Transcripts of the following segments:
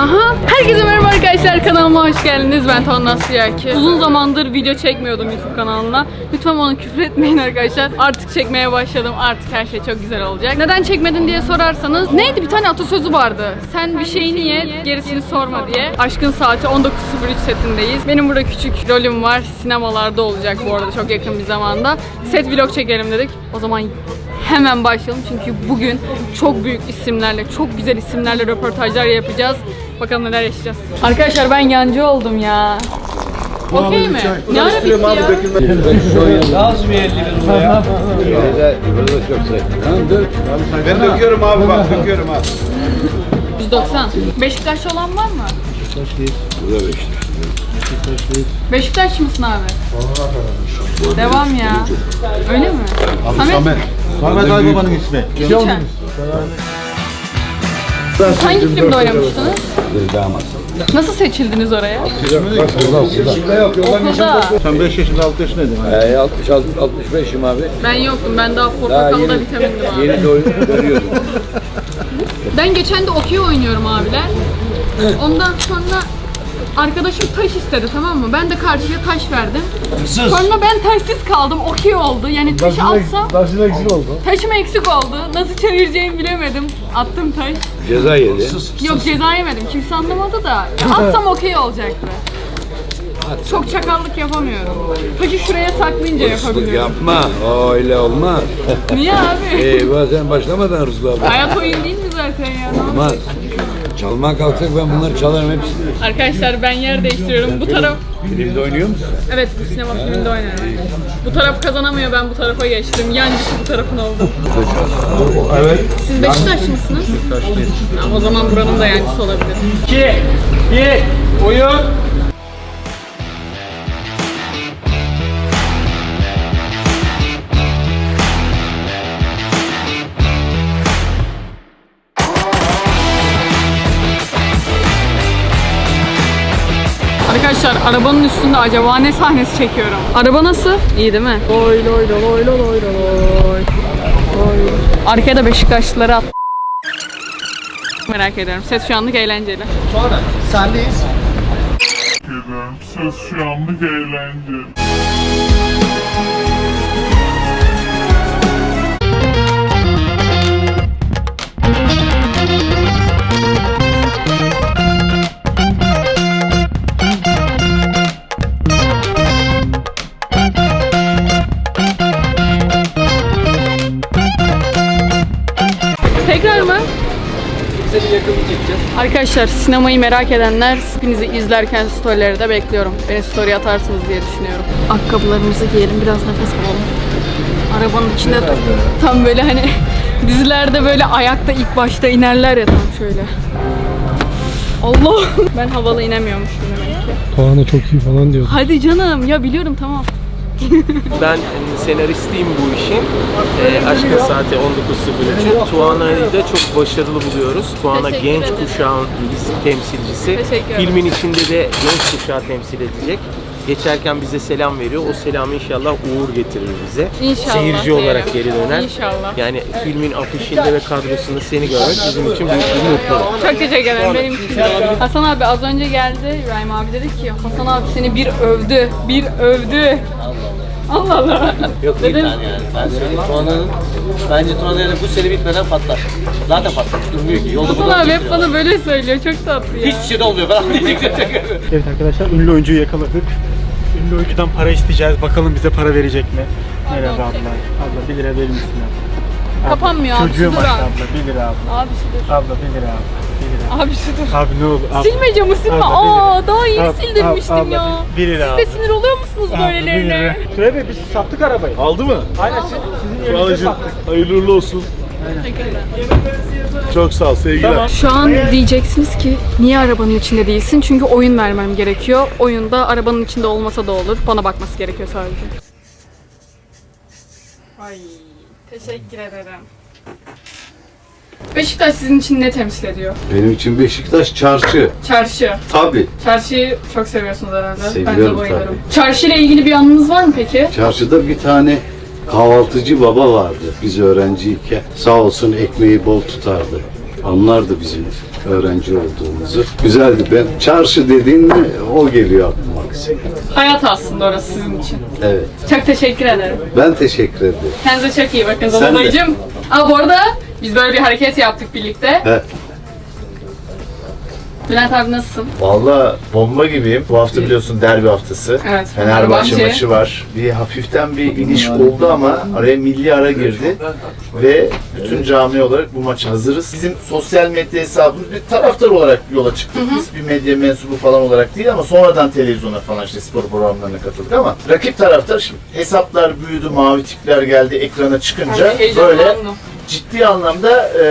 Aha. Herkese merhaba arkadaşlar kanalıma hoş geldiniz. Ben Tuğan Nasyaki. Uzun zamandır video çekmiyordum YouTube kanalına. Lütfen bana küfür etmeyin arkadaşlar. Artık çekmeye başladım. Artık her şey çok güzel olacak. Neden çekmedin diye sorarsanız neydi bir tane atasözü vardı. Sen bir şeyini ye, gerisini sorma diye. Aşkın Saati 19.03 setindeyiz. Benim burada küçük rolüm var. Sinemalarda olacak bu arada çok yakın bir zamanda. Set vlog çekelim dedik. O zaman hemen başlayalım çünkü bugün çok büyük isimlerle, çok güzel isimlerle röportajlar yapacağız. Bakalım neler yaşayacağız. Arkadaşlar ben yancı oldum ya. Okey mi? Ne ara bitti ya? Az mı 50 lira buraya? Ben döküyorum abi bak döküyorum abi. 190. Beşiktaşlı olan var mı? Beşiktaş mısın abi? Devam ya. Öyle mi? Samet. Samet Aybaba'nın ismi. Lütfen. Siz hangi filmde oynamıştınız? Nasıl seçildiniz oraya? Okulda. Sen 5 yaşında 6 yaşındaydın. Ee, 66 65'im abi. Ben yoktum. Ben daha portakalda yeni, vitamindim abi. yeni doğ- dönüyordum. Ben geçen de okey oynuyorum abiler. Ondan sonra arkadaşım taş istedi tamam mı? Ben de karşıya taş verdim. Sonra ben taşsız kaldım. Okey oldu. Yani taşı atsam Taşın eksik oldu. taşım eksik oldu. Nasıl çevireceğimi bilemedim. Attım taş. Ceza yedi. Yok ceza yemedim. Kimse anlamadı da. Ya atsam okey olacaktı. Çok çakallık yapamıyorum. Taşı şuraya saklayınca yapabiliyorum. Yapma. O öyle olmaz. Niye abi? Eyvah sen başlamadan Rızlı abi. Hayat oyun değil mi zaten ya? Ne Olmaz. Çalmaya kalksak ben bunları çalarım hepsini. Arkadaşlar ben yer değiştiriyorum. Bu taraf Filmde oynuyor musun? Evet bu sinema filminde aynen. Bu taraf kazanamıyor ben bu tarafa geçtim. Yancısı bu tarafın oldu. Evet. Siz Beşiktaşlı mısınız? Beşiktaşlıyız. O zaman buranın da yancısı olabilir. 2 1 Oyun. Arkadaşlar arabanın üstünde acaba ne sahnesi çekiyorum? Araba nasıl? İyi değil mi? Loy loy loy loy loy loy loy. Arkaya da Beşiktaşlıları at. Merak ediyorum. Ses şu anlık eğlenceli. Sonra sendeyiz. Ses şu anlık eğlence. Arkadaşlar sinemayı merak edenler hepinizi izlerken storyleri de bekliyorum. Beni story atarsınız diye düşünüyorum. Ayakkabılarımızı giyelim biraz nefes alalım. Arabanın içinde dur. Tam böyle hani dizilerde böyle ayakta ilk başta inerler ya tam şöyle. Allah! Ben havalı inemiyormuşum demek ki. Tuğan'a çok iyi falan diyordu. Hadi canım ya biliyorum tamam. Ben e, senaristiyim bu işin. E, Aşkın Saati 19.03'ün. Tuana'yı da çok başarılı buluyoruz. Tuana Teşekkür genç ederim. kuşağın temsilcisi. Teşekkür ederim. Filmin içinde de genç kuşağı temsil edecek. Geçerken bize selam veriyor. O selamı inşallah uğur getirir bize. İnşallah Seyirci diyelim. olarak geri döner. İnşallah. Yani filmin afişinde ve kadrosunda seni görmek bizim için büyük bir mutluluk. Çok teşekkür ederim. Benim için de. Hasan abi az önce geldi. İbrahim abi dedi ki Hasan abi seni bir övdü. Bir övdü. Allah Allah. Yok Dedim. değil yani. Ben söyleyeyim Tuana'nın bence Tuana'nın bu seri bitmeden patlar. Zaten patlamış durmuyor ki. Yolda Hasan abi hep bana böyle söylüyor. Çok tatlı ya. Hiçbir şey de olmuyor falan. Evet arkadaşlar ünlü oyuncuyu yakaladık. Ünlü oyuncudan para isteyeceğiz. Bakalım bize para verecek mi? Merhaba abla. Abla 1 lira verir misin abla? Kapanmıyor abi, Çocuğum abi. abla 1 lira abla. Abi şudur. Abla 1 lira abla. 1 lira. Abi şudur. Abi ne olur. Abla. Silme camı silme. Bir Aa daha yeni Ab- sildirmiştim ab- abla, ya. bir- lira Siz de sinir oluyor musunuz bir böylelerine? Şuraya bir biz sattık arabayı. Aldı mı? Aynen sizin, sizin yerinize sattık. Hayırlı uğurlu olsun. Çok sağ ol sevgiler. Şu an diyeceksiniz ki niye arabanın içinde değilsin? Çünkü oyun vermem gerekiyor. Oyunda arabanın içinde olmasa da olur. Bana bakması gerekiyor sadece. Ay teşekkür ederim. Beşiktaş sizin için ne temsil ediyor? Benim için Beşiktaş çarşı. Çarşı. Tabii. Çarşıyı çok seviyorsunuz herhalde. ben de Seviyorum bayılırım. Çarşıyla ilgili bir anınız var mı peki? Çarşıda bir tane kahvaltıcı baba vardı biz öğrenciyken. Sağ olsun ekmeği bol tutardı. anlardı bizim öğrenci olduğumuzu. Güzeldi. Ben çarşı dediğinde o geliyor aklıma. Hayat aslında orası sizin için. Evet. Çok teşekkür ederim. Ben teşekkür ederim. Kendinize çok iyi bakın Sen de. Aa bu arada biz böyle bir hareket yaptık birlikte. Evet. Bülent abi nasılsın? Valla bomba gibiyim. Bu hafta biliyorsun derbi haftası. Evet, Fenerbahçe Fenerbahçe. maçı var. Bir hafiften bir iniş oldu ama araya milli ara girdi. Ve bütün cami olarak bu maça hazırız. Bizim sosyal medya hesabımız bir taraftar olarak yola çıktık. Biz bir medya mensubu falan olarak değil ama sonradan televizyona falan işte spor programlarına katıldık ama rakip taraftar şimdi hesaplar büyüdü, mavi tikler geldi ekrana çıkınca böyle Heyecanlandım. Ciddi anlamda e,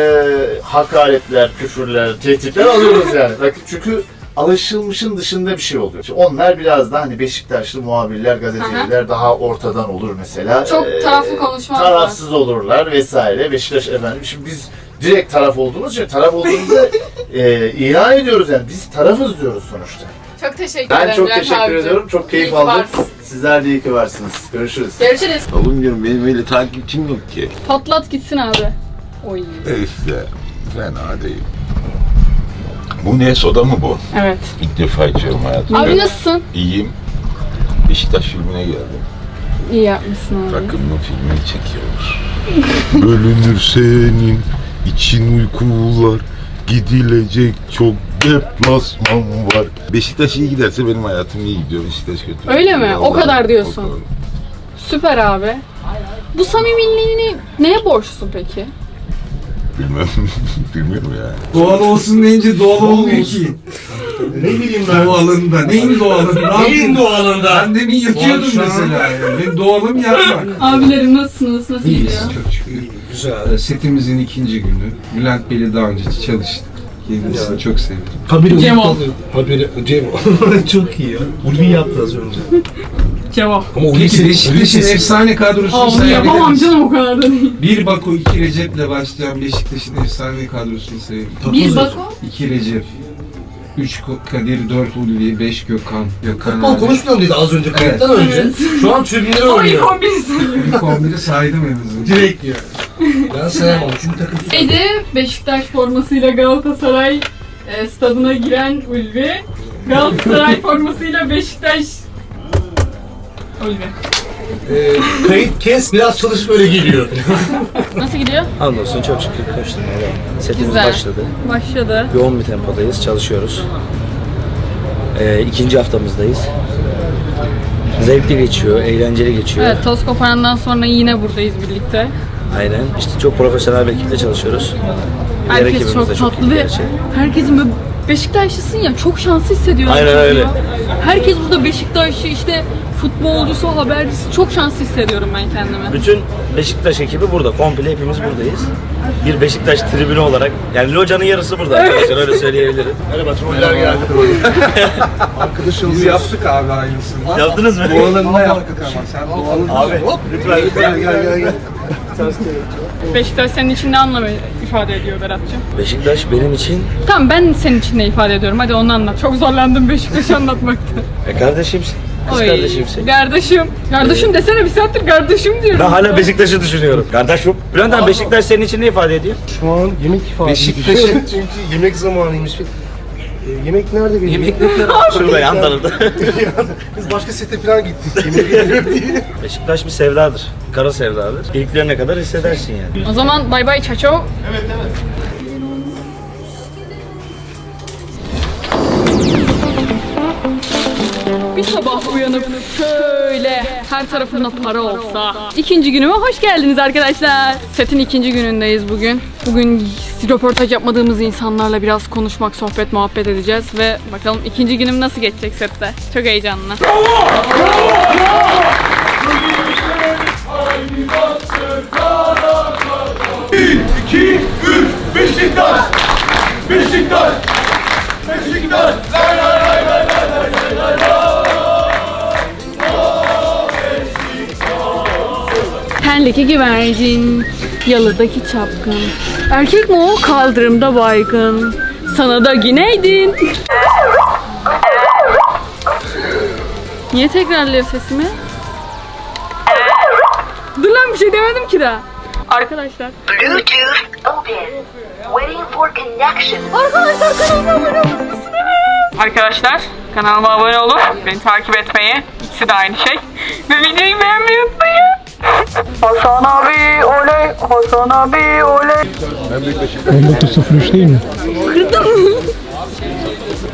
hakaretler, küfürler, tehditler alıyoruz yani. Rakip çünkü alışılmışın dışında bir şey oluyor. Şimdi onlar biraz daha hani Beşiktaşlı muhabirler, gazeteciler daha ortadan olur mesela. Çok E, taraflı konuşmazlar. Tarafsız olurlar vesaire. Beşiktaş efendim. Şimdi biz direkt taraf olduğumuz için taraf olduğumuzu e, ilan ediyoruz yani. Biz tarafız diyoruz sonuçta. Çok teşekkür Ben ederim çok Bülent teşekkür abicim. ediyorum. Çok İyi keyif ki aldım. varsın. Sizler de iyi ki varsınız. Görüşürüz. Görüşürüz. Oğlum diyorum benim öyle takipçim yok ki. Patlat gitsin abi. Oy. E işte fena değil. Bu ne soda mı bu? Evet. İlk defa içiyorum hayatımda. Abi nasılsın? İyiyim. Beşiktaş filmine geldim. İyi yapmışsın abi. Takımın filmini çekiyorlar. Bölünür senin için uykular. Gidilecek çok deplasman var. Beşiktaş iyi giderse benim hayatım iyi gidiyor. Beşiktaş kötü. Öyle mi? O Vallahi, kadar diyorsun. o kadar. Süper abi. Bu samimiliğini neye borçlusun peki? Bilmem. Bilmiyorum ya. Doğal olsun deyince doğal olmuyor ki. ne bileyim ben. Doğalında. Neyin doğalında? Neyin doğalında? Ben demin yatıyordum mesela. Yani. Benim doğalım yatmak. Abilerim nasılsınız? Nasıl gidiyor? çok şükür. Güzel. Setimizin ikinci günü. Bülent Bey'le daha önce çalıştık. Kendisini çok seviyorum. Haberi Cemo. Çok iyi ya. Ulvi yaptı az önce. Cevap. Ama Peki Beşiktaş'ın efsane Aa, kadrosunu onu sayabilir yapamam misin? canım o kadar da değil. Bir Bako, iki Recep'le başlayan Beşiktaş'ın efsane kadrosunu sayabilir Bir Bako. İki Recep, üç Ko- Kadir, dört Ulvi, beş Gökhan. Gökhan Futbol abi. konuşmuyor muydu az önce kayıttan önce? Şu an tribünleri Ama ilk oynuyor. 11'si. İlk 11'i saydım en azından. Direkt yani. Ben sayamam çünkü takım Neydi? Beşiktaş formasıyla Galatasaray e, stadına giren Ulvi. Galatasaray formasıyla Beşiktaş Ulvi. Ee, kayıt kes biraz çalış böyle geliyor. Nasıl gidiyor? Hamdolsun çok şükür koşturmaya Setimiz Güzel. başladı. Başladı. Yoğun bir tempodayız, çalışıyoruz. Ee, ikinci haftamızdayız. Zevkli geçiyor, eğlenceli geçiyor. Evet, toz koparandan sonra yine buradayız birlikte. Aynen. İşte çok profesyonel bir ekiple çalışıyoruz. Diğer Herkes ekibimiz çok tatlı iyi ve gerçi. herkesin böyle Beşiktaşlısın ya çok şanslı hissediyorum. Aynen kendimi öyle. ya. Herkes burada Beşiktaşlı işte futbolcusu, habercisi çok şanslı hissediyorum ben kendimi. Bütün Beşiktaş ekibi burada. Komple hepimiz buradayız. Bir Beşiktaş tribünü olarak. Yani locanın yarısı burada arkadaşlar öyle söyleyebilirim. Merhaba troller geldi. Arkadaşımız yaptık abi aynısını. Yaptınız mı? Doğalında yaptık ama sen doğalında. Abi lütfen lütfen. Gel gel gel. Beşiktaş senin için ne anlamı ifade ediyor Berat'cığım? Beşiktaş benim için Tamam ben senin için ne ifade ediyorum? Hadi onu anlat. Çok zorlandım Beşiktaş'ı anlatmakta. e, kardeşimsin. Kız Oy, kardeşimsin. Kardeşim. Kardeşim desene bir saattir kardeşim diyorum. Ben hala Beşiktaş'ı düşünüyorum. Kardeşim. Bülent abi Beşiktaş senin için ne ifade ediyor? Şu an yemek ifade Beşiktaş'ın- Çünkü yemek zamanıymış. Ee, yemek nerede benim? Yemek Şurada yan tarafta. Biz başka sete falan gittik. Yemek yemiyor diye. Beşiktaş bir sevdadır. Kara sevdadır. İlklerine kadar hissedersin yani. O zaman bay bay çaço. Bir sabah uyanıp şöyle her tarafında para olsa. İkinci günüme hoş geldiniz arkadaşlar. Setin ikinci günündeyiz bugün. Bugün röportaj yapmadığımız insanlarla biraz konuşmak, sohbet, muhabbet edeceğiz ve bakalım ikinci günüm nasıl geçecek sette. Çok heyecanlı. Pendeki güvercin, yalıdaki çapkın. Erkek mi o? Kaldırımda baygın. Sana da günaydın. Niye tekrarlıyor sesimi? Dur lan bir şey demedim ki daha. Arkadaşlar. waiting for connection. Arkadaşlar kanalıma abone olun. Arkadaşlar kanalıma abone olun. Beni takip etmeyi. İkisi de aynı şey. Ve videoyu beğenmeyi unutmayın. Hasan abi oley. Hasan abi oley. 19.03 değil mi?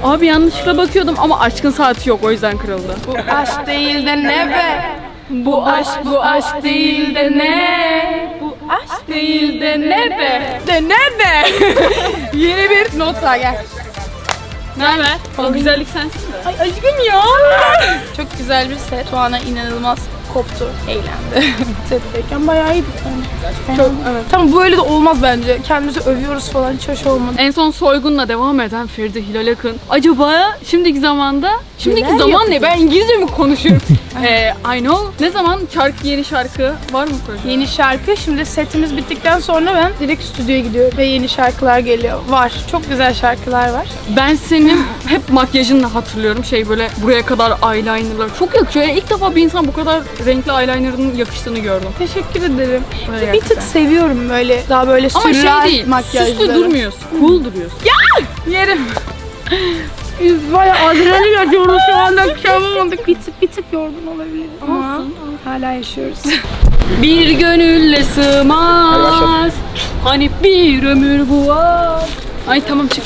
Abi yanlışlıkla bakıyordum ama aşkın saati yok o yüzden kırıldı. Bu Aşk değil de ne be? Bu aşk bu aşk değil de ne? Bu aşk değil de ne be? De ne be? Yeni bir not daha gel. Ne haber? O güzellik sensin de. Ay aşkım ya. Çok güzel bir set. Tuana inanılmaz koptu, eğlendi. Setteyken bayağı iyiydi yani. Çok evet. Tamam böyle de olmaz bence. Kendimizi övüyoruz falan hiç hoş olmadı. En son soygunla devam eden Feride Hilal Akın. Acaba şimdiki zamanda, şimdiki Neler zaman ne? Ben İngilizce mi konuşuyorum? ee, I know. Ne zaman şarkı, yeni şarkı var mı proje? Yeni şarkı. Şimdi setimiz bittikten sonra ben direkt stüdyoya gidiyorum ve yeni şarkılar geliyor. Var. Çok güzel şarkılar var. Ben senin hep makyajınla hatırlıyorum. Şey böyle buraya kadar eyelinerlar. Çok yakışıyor. Yani ilk defa bir insan bu kadar renkli eyelinerın yakıştığını gördüm. Teşekkür ederim. Böyle bir tık seviyorum böyle daha böyle Ama sürreal şey değil, makyajları. süslü durmuyorsun. Cool duruyorsun. Yerim. Biz bayağı adrenalin atıyoruz şu anda. Akşamamadık. Bir tık bir tık yorgun olabilir ama hala yaşıyoruz. Bir gönülle sığmaz. Hani bir ömür bu var. Ay tamam çık.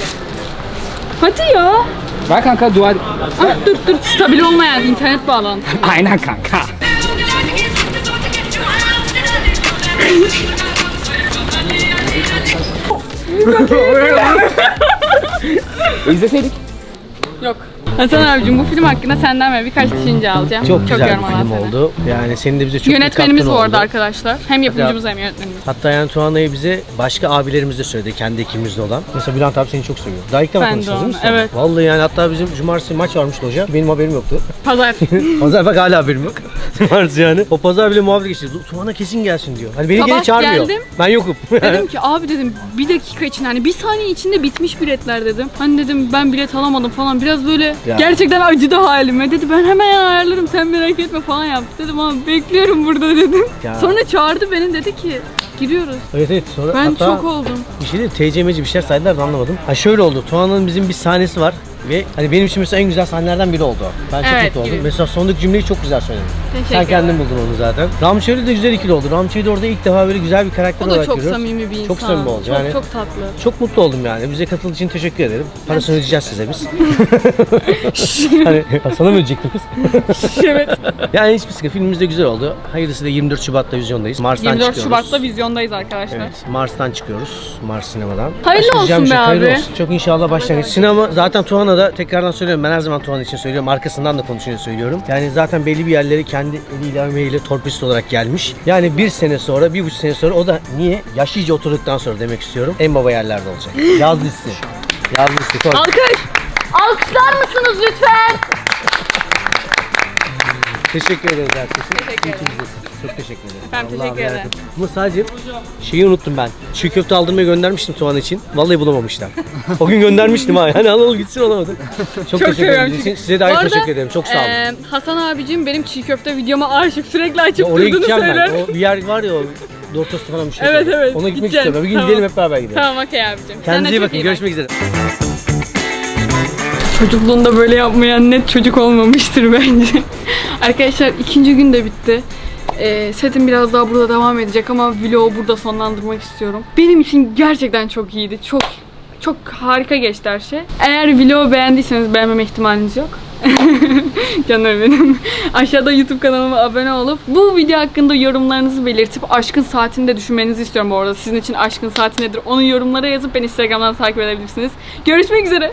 Hadi ya. Ver kanka dua. Ah, dur dur stabil olmayan internet bağlantı. Aynen kanka. İzleseydik. Yok. Hasan abicim bu film hakkında senden ve birkaç düşünce alacağım. Çok, güzel bir film seni. oldu. Yani senin de bize çok Yönetmenimiz bu arada oldu. arkadaşlar. Hem yapımcımız hem yönetmenimiz. Hatta yani Tuana'yı bize başka abilerimiz de söyledi. Kendi ekibimizde olan. Mesela Bülent abi seni çok seviyor. Daha ilk defa konuşuyoruz değil mi? evet. Vallahi yani hatta bizim cumartesi maç varmış hoca. Benim haberim yoktu. Pazar. pazar bak hala haberim yok. Cumartesi yani. O pazar bile muhabbet geçti. Tuana kesin gelsin diyor. Hani beni Sabah geri çağırmıyor. geldim. Ben yokum. dedim ki abi dedim bir dakika için hani bir saniye içinde bitmiş biletler dedim. Hani dedim ben bilet alamadım falan biraz böyle Ya. gerçekten acıdı halime. Dedi ben hemen ayarlarım sen merak etme falan yaptı. Dedim abi bekliyorum burada dedim. Ya. Sonra çağırdı beni dedi ki giriyoruz. evet evet. Sonra Ben hatta çok oldum. bir şey değil. TCM'ci bir şeyler saydılar da anlamadım. Ha şöyle oldu. Tuana'nın bizim bir sahnesi var. Ve hani benim için mesela en güzel sahnelerden biri oldu. Ben çok Evet, mutlu oldum. gibi. Mesela sondaki cümleyi çok güzel söyledin. Teşekkür Sen kendin ederim. buldun onu zaten. Ramçeli de güzel ikili oldu. Ramçeli de orada ilk defa böyle güzel bir karakter O da olarak çok görüyoruz. samimi bir insan. Çok samimi oldu. Çok yani çok tatlı. çok mutlu oldum yani. Bize katıldığı için teşekkür ederim. Parasını ödeyeceğiz size biz. hani sana mı ödeyecektik biz? evet. yani hiçbir sıkıntı. Filmimiz de güzel oldu. Hayırlısı da 24 Şubat'ta vizyondayız. Mars'tan 24 çıkıyoruz. Şubat'ta vizyondayız arkadaşlar. Evet, Mars'tan çıkıyoruz. Mars sinemadan. Hayırlı Başka diyeceğim olsun bir be hayırlı abi. olsun. Çok inşallah başlangıç. Sinema zaten Tuana'da tekrardan söylüyorum. Ben her zaman Tuana için söylüyorum. Arkasından da konuşunca söylüyorum. Yani zaten belli bir yerleri kendi eliyle emeğiyle torpilist olarak gelmiş. Yani bir sene sonra, bir buçuk sene sonra o da niye? Yaş oturduktan sonra demek istiyorum. En baba yerlerde olacak. Yaz listesi. Yaz. Koy. Alkış! Alkışlar mısınız lütfen? Teşekkür ederiz herkese. Teşekkür ederim. Çok teşekkür ederim. Ben Allah'ım teşekkür ederim. Ama sadece şeyi unuttum ben. Çiğ köfte aldırmaya göndermiştim Tuğan için. Vallahi bulamamışlar. o gün göndermiştim ha. Hani al al gitsin olamadı. Çok, teşekkür seviyorum ederim. çünkü. Size de Bu ayrı arada, teşekkür ederim. Çok sağ olun. Ee, Hasan abicim benim çiğ köfte videoma aşık sürekli açıp ya oraya durduğunu gideceğim söyler. ben. O bir yer var ya o Dortos falan bir şey. Evet, var. evet, Ona gitmek gideceğiz. istiyorum. Bir gün Tamam. gidelim hep beraber gidelim. Tamam okey abicim. De Kendinize iyi bakın. bak. Görüşmek üzere. Çocukluğunda böyle yapmayan net çocuk olmamıştır bence. Arkadaşlar ikinci gün de bitti. Ee, setim biraz daha burada devam edecek ama vlogu burada sonlandırmak istiyorum. Benim için gerçekten çok iyiydi. Çok çok harika geçti her şey. Eğer vlogu beğendiyseniz beğenmeme ihtimaliniz yok. Canlarım benim. Aşağıda YouTube kanalıma abone olup bu video hakkında yorumlarınızı belirtip aşkın saatini de düşünmenizi istiyorum bu arada. Sizin için aşkın saati nedir? Onu yorumlara yazıp beni Instagram'dan takip edebilirsiniz. Görüşmek üzere.